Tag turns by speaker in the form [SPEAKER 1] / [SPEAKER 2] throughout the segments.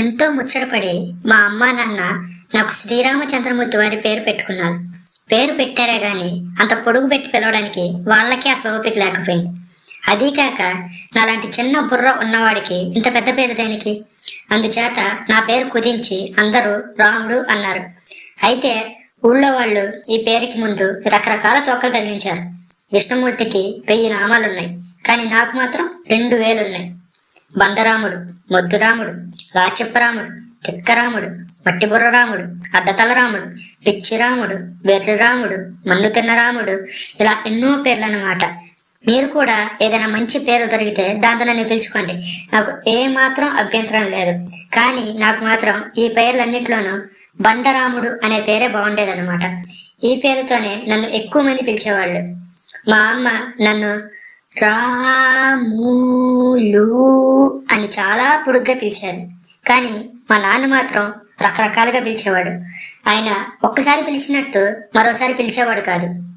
[SPEAKER 1] ఎంతో ముచ్చటపడి మా అమ్మ నాన్న నాకు శ్రీరామచంద్రమూర్తి వారి పేరు పెట్టుకున్నారు. పేరు పెట్టారే గాని అంత పొడుగు పెట్టి పిలవడానికి వాళ్ళకి ఆ స్వభావిక లేకపోయింది. అదీ కాక నాలాంటి చిన్న బుర్ర ఉన్నవాడికి ఇంత పెద్ద పేరు దేనికి? అందుచేత నా పేరు కుదించి అందరూ రాముడు అన్నారు. అయితే ఊళ్ళో వాళ్ళు ఈ పేరుకి ముందు రకరకాల తోకలు తగిలించారు. విష్ణుమూర్తికి వెయ్యి నామాలున్నాయి. కానీ నాకు మాత్రం రెండు వేలున్నాయి. బండరాముడు మొద్దురాముడు రాచప్పరాముడు తిక్కరాముడు మట్టిబుర్రరాముడు అడ్డతలరాముడు పిచ్చిరాముడు వెర్రిరాముడు మన్ను తిన్నరాముడు ఇలా ఎన్నో పేర్లు అన్నమాట మీరు కూడా ఏదైనా మంచి పేరు దొరికితే దాంతో నన్ను పిలుచుకోండి. నాకు ఏ మాత్రం అభ్యంతరం లేదు. కానీ నాకు మాత్రం ఈ పేర్లన్నిట్లోనూ బండరాముడు అనే పేరే బాగుండేదన్నమాట. ఈ పేరుతోనే నన్ను ఎక్కువ మంది పిలిచేవాళ్ళు. మా అమ్మ నన్ను రాములు అని చాలా పొడుగ్గా పిలిచారు. కానీ మా నాన్న మాత్రం రకరకాలుగా పిలిచేవాడు. ఆయన ఒక్కసారి పిలిచినట్టు మరోసారి పిలిచేవాడు కాదు.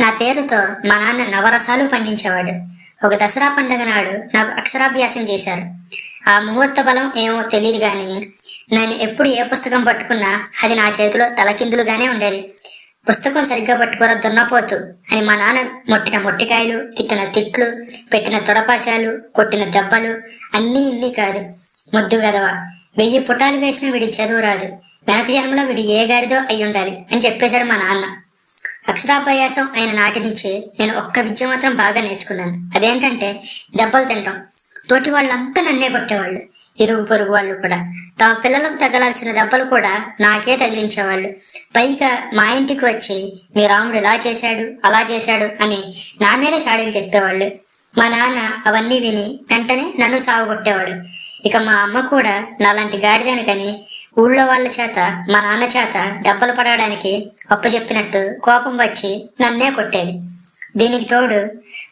[SPEAKER 1] నా పేరుతో మా నాన్న నవరసాలు పండించేవాడు. ఒక దసరా పండుగ నాడు నాకు అక్షరాభ్యాసం చేశారు. ఆ ముహూర్త బలం ఏమో తెలియదు కానీ నేను ఎప్పుడు ఏ పుస్తకం పట్టుకున్నా అది నా చేతిలో తలకిందులుగానే ఉండేది. పుస్తకం సరిగ్గా పట్టుకోరా దున్నపోతు అని మా నాన్న మొట్టిన మొట్టికాయలు తిట్టిన తిట్లు పెట్టిన తొడపాశాలు కొట్టిన దెబ్బలు అన్నీ ఇన్ని కాదు. ముద్దు గదవ వెయ్యి పుటాలు వేసిన వీడికి చదువు రాదు. వెనక జన్మలో వీడు ఏ గాడిదో అయి ఉండాలి అని చెప్పేశాడు మా నాన్న. అక్షరాభ్యాసం అయిన నాటి నుంచి నేను ఒక్క విద్య మాత్రం బాగా నేర్చుకున్నాను. అదేంటంటే దెబ్బలు తింటాం తోటి వాళ్ళంతా నన్నే కొట్టేవాళ్ళు. ఇరుగు పొరుగు వాళ్ళు కూడా. తమ పిల్లలకు తగలాల్సిన దెబ్బలు కూడా నాకే తగిలించేవాళ్ళు. పైగా మా ఇంటికి వచ్చి మీ రాముడు ఇలా చేశాడు అలా చేశాడు అని నా మీద చాడీలు చెప్పేవాళ్ళు మా నాన్న అవన్నీ విని వెంటనే నన్ను సాగుకొట్టేవాడు ఇక మా అమ్మ కూడా నాలాంటి గాడిదానికని ఊళ్ళో వాళ్ళ చేత మా నాన్న చేత దెబ్బలు పడడానికి అప్పు చెప్పినట్టు కోపం వచ్చి నన్నే కొట్టేది. దీనికి తోడు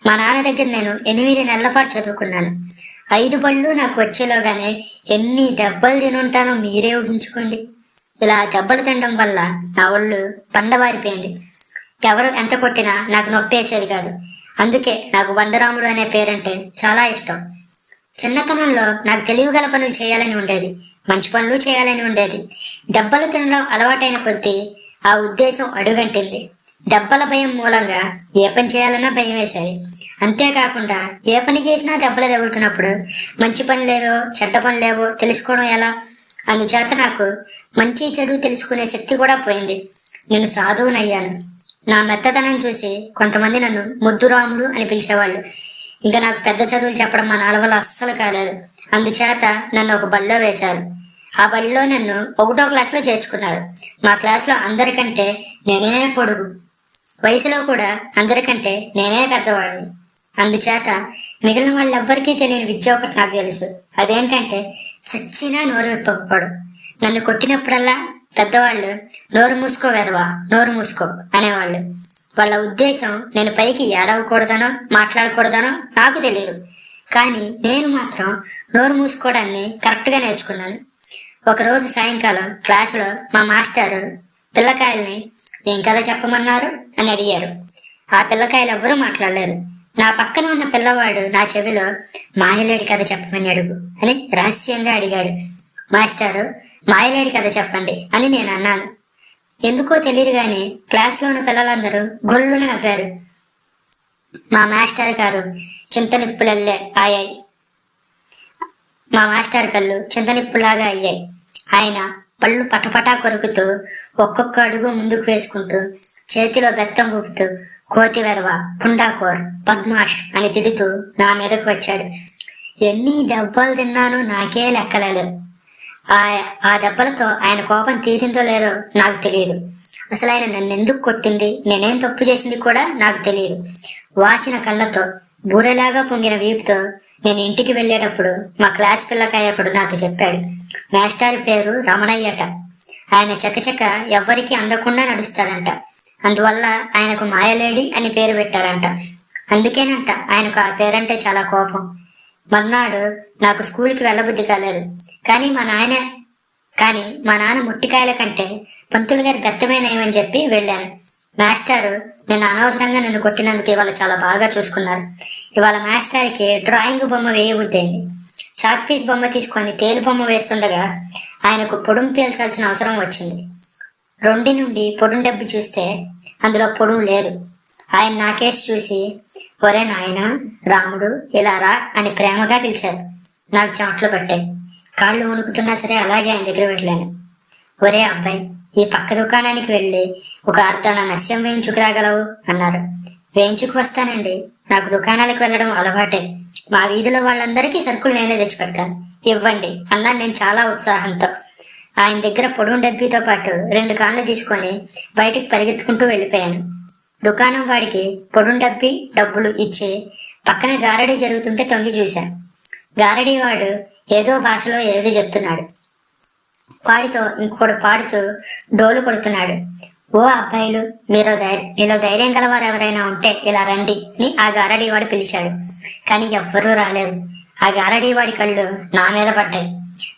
[SPEAKER 1] మా నాన్న దగ్గర నేను ఎనిమిది నెలల పాటు చదువుకున్నాను. ఐదు బళ్ళు నాకు వచ్చేలోగానే ఎన్ని దెబ్బలు తినుంటానో మీరే ఊహించుకోండి. ఇలా దెబ్బలు తినడం వల్ల నా ఒళ్ళు పండబారిపోయింది ఎవరు ఎంత కొట్టినా నాకు నొప్పి వేసేది కాదు. అందుకే నాకు వండరాముడు అనే పేరంటే చాలా ఇష్టం. చిన్నతనంలో నాకు తెలివిగల పనులు చేయాలని ఉండేది. మంచి పనులు చేయాలని ఉండేది. దెబ్బలు తినడం అలవాటైన కొద్దీ ఆ ఉద్దేశం అడుగంటింది. దెబ్బల భయం మూలంగా ఏ పని చేయాలన్నా భయం వేశాయి అంతేకాకుండా ఏ పని చేసినా దెబ్బలు తగులుతున్నప్పుడు మంచి పని లేదో చెడ్డ పని లేవో తెలుసుకోవడం ఎలా? అందుచేత నాకు మంచి చెడు తెలుసుకునే శక్తి కూడా పోయింది. నేను సాధువునయ్యాను. నా మెత్తతనం చూసి కొంతమంది నన్ను ముద్దురాముడు అని పిలిచేవాళ్ళు. ఇంకా నాకు పెద్ద చదువులు చెప్పడం మా నాన్న అస్సలు కాలేదు. అందుచేత నన్ను ఒక బడిలో వేశారు. ఆ బడిలో నన్ను ఒకటో క్లాస్లో చేర్చుకున్నారు. మా క్లాస్లో అందరికంటే నేనే పొడుగు. వయసులో కూడా అందరికంటే నేనే పెద్దవాడిని. అందుచేత మిగిలిన వాళ్ళెవ్వరికీ తెలియని విద్య ఒకటి నాకు తెలుసు. అదేంటంటే చచ్చినా నోరు విప్పకపోవడం. నన్ను కొట్టినప్పుడల్లా పెద్దవాళ్ళు నోరు మూసుకో వెదవా నోరు మూసుకో అనేవాళ్ళు. వాళ్ళ ఉద్దేశం నేను పైకి ఏడవకూడదనో మాట్లాడకూడదనో నాకు తెలియదు. కానీ నేను మాత్రం నోరు మూసుకోవడాన్ని కరెక్ట్గా నేర్చుకున్నాను. ఒకరోజు సాయంకాలం క్లాసులో మా మాస్టారు పిల్లకాయల్ని ఏం కథ చెప్పమన్నారు? అని అడిగారు. ఆ పిల్లకాయలు ఎవ్వరూ మాట్లాడలేదు. నా పక్కన ఉన్న పిల్లవాడు నా చెవిలో మాయలేడి కథ చెప్పమని అడుగు అని రహస్యంగా అడిగాడు. మాస్టారు మాయలేడి కథ చెప్పండి అని నేను అన్నాను. ఎందుకో తెలియదు గాని క్లాస్లో ఉన్న పిల్లలందరూ గొల్లును నవ్వారు. మా మాస్టర్ గారు చింతనిప్పులల్లే ఆయాయి మా మాస్టర్ కళ్ళు చింతనిప్పులాగా అయ్యాయి. ఆయన పళ్ళు పటపటా కొరుకుతూ ఒక్కొక్క అడుగు ముందుకు వేసుకుంటూ చేతిలో బెత్తం ఊపుతూ కోతి వెరవ పుండాకోర్ పద్మాష్ అని తిడుతూ నా మీదకు వచ్చాడు. ఎన్ని దెబ్బలు తిన్నానో నాకే లెక్కలేదు. ఆ ఆ దెబ్బలతో ఆయన కోపం తీరిందో లేదో నాకు తెలియదు. అసలు ఆయన నన్ను ఎందుకు కొట్టింది నేనేం తప్పు చేసింది కూడా నాకు తెలియదు. వాచిన కళ్ళతో బూరెలాగా పొంగిన వీపుతో నేను ఇంటికి వెళ్ళేటప్పుడు మా క్లాస్ పిల్లకాయకుడు నాతో చెప్పాడు. మాస్టర్ పేరు రమణయ్యట. ఆయన చకచక ఎవ్వరికీ అందకుండా నడుస్తాడంట. అందువల్ల ఆయనకు మాయలేడి అని పేరు పెట్టారంట. అందుకేనంట ఆయనకు ఆ పేరంటే చాలా కోపం. మర్నాడు నాకు స్కూల్కి వెళ్ళబుద్ధి కాలేదు. కానీ మా నాయన కానీ మా నాన్న ముట్టికాయల కంటే పంతులు గారి బెత్తమేనేమని చెప్పి వెళ్ళాను. మాస్టర్ నేను అనవసరంగా నన్ను కొట్టినందుకు ఇవాళ చాలా బాగా చూసుకున్నారు. ఇవాళ మాస్టర్కి డ్రాయింగ్ బొమ్మ వేయబుద్దేంది చాక్ పీస్ బొమ్మ తీసుకొని తేలు బొమ్మ వేస్తుండగా ఆయనకు పొడుం పీల్చాల్సిన అవసరం వచ్చింది. రొండి నుండి పొడుం డబ్బు చూస్తే అందులో పొడుం లేదు. ఆయన నా కేసు చూసి ఒరే నాయన రాముడు ఇలా రా అని ప్రేమగా పిలిచారు. నాకు చెమట్లు పట్టాయి. కాళ్ళు వణుకుతున్నా సరే అలాగే ఆయన దగ్గర వెళ్ళాను ఒరే అబ్బాయి ఈ పక్క దుకాణానికి వెళ్ళి ఒక అర్ధన నస్యం వేయించుకురాగలవు అన్నారు. వేయించుకు వస్తానండి. నాకు దుకాణాలకు వెళ్ళడం అలవాటే. మా వీధిలో వాళ్ళందరికీ సరుకులు నేనే తెచ్చిపెడతాను. ఇవ్వండి అన్నాను నేను చాలా ఉత్సాహంతో. ఆయన దగ్గర పొడుము డబ్బీతో పాటు రెండు కాళ్ళు తీసుకొని బయటికి పరిగెత్తుకుంటూ వెళ్ళిపోయాను. దుకాణం వాడికి పొడుం డబ్బి డబ్బులు ఇచ్చి పక్కన గారడీ జరుగుతుంటే తొంగి చూశాను. గారడీ వాడు ఏదో భాషలో ఏదో చెప్తున్నాడు. వాడితో ఇంకొకడు పాడుతూ డోలు కొడుతున్నాడు. ఓ అబ్బాయిలు మీరు ధైర్యం మీలో ధైర్యం గలవారు ఎవరైనా ఉంటే ఇలా రండి అని ఆ గారడీవాడు పిలిచాడు. కానీ ఎవ్వరూ రాలేదు. ఆ గారడీవాడి కళ్ళు నా మీద పడ్డాయి.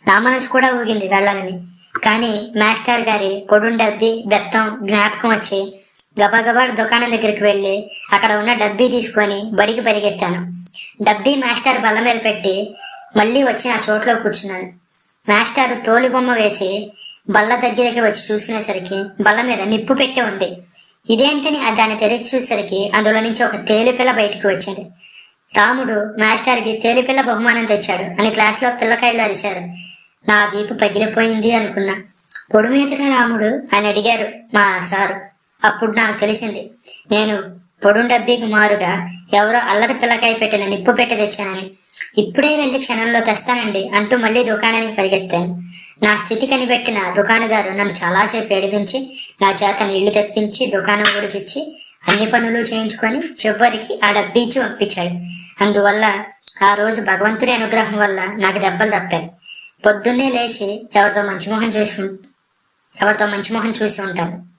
[SPEAKER 1] నా మనసు కూడా ఊగింది వెళ్ళాలని. కానీ మాస్టర్ గారి పొడుం డబ్బి బెత్తం జ్ఞాపకం వచ్చి గబగబా దుకాణం దగ్గరికి వెళ్ళి అక్కడ ఉన్న డబ్బీ తీసుకొని బడికి పరిగెత్తాను. డబ్బీ మాస్టర్ బల్ల మీద పెట్టి మళ్ళీ వచ్చి ఆ చోట్లో కూర్చున్నాను. మాస్టారు తోలిబొమ్మ వేసి బల్ల దగ్గరికి వచ్చి చూసుకునేసరికి బల్ల మీద నిప్పు పెట్టి ఉంది. ఇదేంటని దాన్ని తెరిచి చూసేసరికి అందులో నుంచి ఒక తేలిపిల్ల బయటికి వచ్చింది. రాముడు మాస్టర్కి తేలిపిల్ల బహుమానం తెచ్చాడు అని క్లాస్లో పిల్లకాయలు అరిశారు నా వీపు పగిలిపోయింది అనుకున్నా. పొడు మీదగా రాముడు అని అడిగారు మా సారు అప్పుడు నాకు తెలిసింది. నేను పొడుం డబ్బీకి మారుగా ఎవరో అల్లరి పిల్లకాయ పెట్టిన నిప్పు పెట్టి తెచ్చానని. ఇప్పుడే వెళ్ళి క్షణంలో తెస్తానండి అంటూ మళ్ళీ దుకాణానికి పరిగెత్తాను నా స్థితి కనిపెట్టిన దుకాణదారు నన్ను చాలాసేపు ఏడిపించి నా చేత నీళ్ళు తెప్పించి దుకాణం ఉడిపించి అన్ని పనులు చేయించుకొని చివరికి ఆ డబ్బీచి పంపించాడు. అందువల్ల ఆ రోజు భగవంతుడి అనుగ్రహం వల్ల నాకు దెబ్బలు తప్పాయి. పొద్దున్నే లేచి ఎవరితో మంచి మొహం చూసి ఎవరితో మంచి మొహం చూసి ఉంటాను.